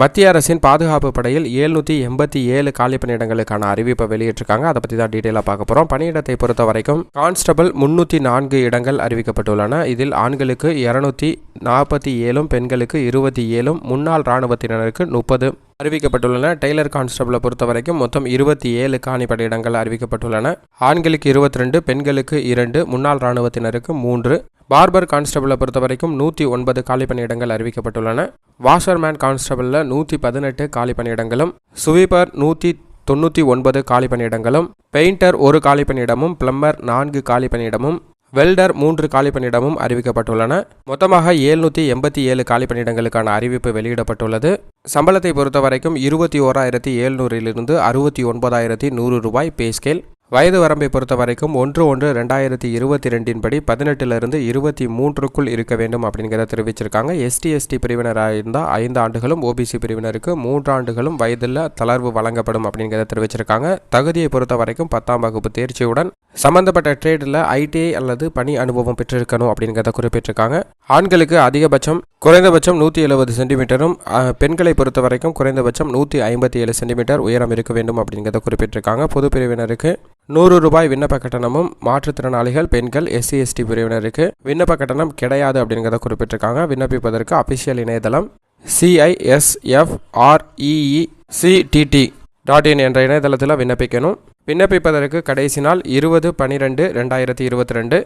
மத்திய அரசின் பாதுகாப்பு படையில் ஏழ்நூற்றி எண்பத்தி ஏழு காலி பணியிடங்களுக்கான அறிவிப்பை வெளியிட்டிருக்காங்க. அதை பற்றி தான் டீட்டெயிலாக பார்க்க போகிறோம் பணியிடத்தை பொறுத்த வரைக்கும் கான்ஸ்டபிள் முன்னூற்றி நான்கு இடங்கள் அறிவிக்கப்பட்டுள்ளன. இதில் ஆண்களுக்கு இரநூத்தி நாற்பத்தி ஏழும் பெண்களுக்கு இருபத்தி ஏழும் முன்னாள் இராணுவத்தினருக்கு முப்பது அறிவிக்கப்பட்டுள்ளன. டெய்லர் கான்ஸ்டபிளை பொறுத்த வரைக்கும் மொத்தம் இருபத்தி ஏழு காணி இடங்கள் அறிவிக்கப்பட்டுள்ளன. ஆண்களுக்கு இருபத்தி ரெண்டு பெண்களுக்கு இரண்டு முன்னாள் இராணுவத்தினருக்கு மூன்று பார்பர் கான்ஸ்டபிளை பொறுத்த வரைக்கும் நூற்றி ஒன்பது காலி பணியிடங்கள் அறிவிக்கப்பட்டுள்ளன. வாஷர்மேன் கான்ஸ்டபிளில் நூற்றி பதினெட்டு காலி பணியிடங்களும் சுவீப்பர் நூற்றி தொண்ணூற்றி ஒன்பது காலி பணியிடங்களும் பெயிண்டர் ஒரு காலி பணியிடமும் பிளம்பர் நான்கு காலி பணியிடமும் வெல்டர் மூன்று காலி பணியிடமும் அறிவிக்கப்பட்டுள்ளன. மொத்தமாக ஏழ்நூற்றி எண்பத்தி ஏழு காலி பணியிடங்களுக்கான அறிவிப்பு வெளியிடப்பட்டுள்ளது. சம்பளத்தை பொறுத்த வரைக்கும் இருபத்தி ஓராயிரத்தி எழுநூறிலிருந்து அறுபத்தி ஒன்பதாயிரத்தி நூறு ரூபாய் பே ஸ்கேல் வயது வரம்பை பொறுத்த வரைக்கும் ஒன்று ஒன்று ரெண்டாயிரத்தி இருபத்தி ரெண்டின் படி பதினெட்டிலிருந்து இருபத்தி மூன்றுக்குள் இருக்க வேண்டும் அப்படிங்கிறத தெரிவிச்சிருக்காங்க. எஸ்டி எஸ்டி பிரிவினராக இருந்தால் ஐந்து ஆண்டுகளும் ஓபிசி பிரிவினருக்கு மூன்றாண்டுகளும் வயதில் தளர்வு வழங்கப்படும் அப்படிங்கிறத தெரிவிச்சிருக்காங்க. தகுதியை பொறுத்த வரைக்கும் பத்தாம் வகுப்பு தேர்ச்சியுடன் சம்பந்தப்பட்ட ட்ரேடில் ஐடிஐ அல்லது பணி அனுபவம் பெற்றிருக்கணும் அப்படிங்கிறத குறிப்பிட்டிருக்காங்க. ஆண்களுக்கு அதிகபட்சம் குறைந்தபட்சம் நூற்றி எழுபது சென்டிமீட்டரும் பெண்களை பொறுத்த வரைக்கும் குறைந்தபட்சம் நூற்றி ஐம்பத்தி ஏழு சென்டிமீட்டர் உயரம் இருக்க வேண்டும் அப்படிங்கிறத குறிப்பிட்டிருக்காங்க. பொது பிரிவினருக்கு நூறு ரூபாய் விண்ணப்ப கட்டணமும் மாற்றுத்திறனாளிகள் பெண்கள் எஸ்சி எஸ்டி பிரிவினருக்கு விண்ணப்ப கட்டணம் கிடையாது அப்படிங்கிறத குறிப்பிட்டிருக்காங்க. விண்ணப்பிப்பதற்கு அபிஷியல் இணையதளம் சிஐஎஸ்எஃப்ஆர்இஇ சிடிடி டாட் இன் என்ற இணையதளத்தில் விண்ணப்பிக்கணும். விண்ணப்பிப்பதற்கு கடைசி நாள் இருபது பன்னிரெண்டு ரெண்டாயிரத்தி இருபத்தி ரெண்டு.